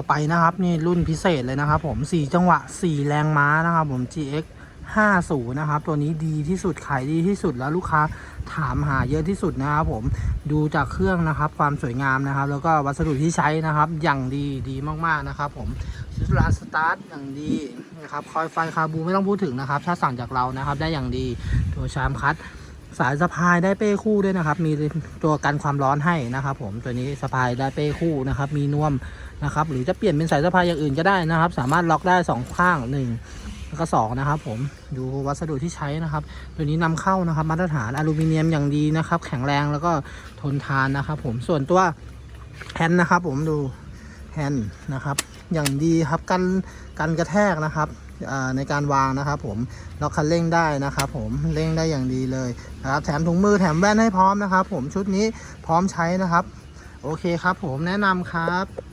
ต่อไปนะครับนี่รุ่นพิเศษเลยนะครับผม4จังหวะ 4 แรงม้านะครับผม GX 50นะครับตัวนี้ดีที่สุดขายดีที่สุดแล้วลูกค้าถามหาเยอะที่สุดนะครับผมดูจากเครื่องนะครับความสวยงามนะครับ แล้วก็วัสดุที่ใช้นะครับ อย่างดีดีมากๆนะครับ ผมชุดลาสตาร์ทอย่างดีนะครับคอยไฟคาบูไม่ต้องพูดถึงนะครับ ถ้าสั่งจากเรานะครับได้อย่างดีตัวชามคัด สายสะพายได้เป้คู่ด้วยนะครับ มีตัวกันความร้อนให้นะครับ ผมตัวนี้สะพายได้เป้คู่นะครับ มีนวมนะครับ หรือจะเปลี่ยนเป็นสายสะพายอย่างอื่นก็ได้นะครับ สามารถล็อกได้สองข้างหนึ่งแล้วก็สองนะครับ ผมดูวัสดุที่ใช้นะครับ ตัวนี้นำเข้านะครับ มาตรฐานอลูมิเนียมอย่างดีนะครับ แข็งแรงแล้วก็ทนทานนะครับ ผมส่วนตัวแฮนด์นะครับ ผมดู แฮนด์นะครับ อย่างดีครับกันกันกระแทกนะครับในการวางนะครับ ผมล็อกคันเร่งได้นะครับ ผมเร่งได้อย่างดีเลยนะครับ แถมถุงมือแถมแว่นให้พร้อมนะครับ ผมชุดนี้พร้อมใช้นะครับ โอเคครับ ผมแนะนำครับ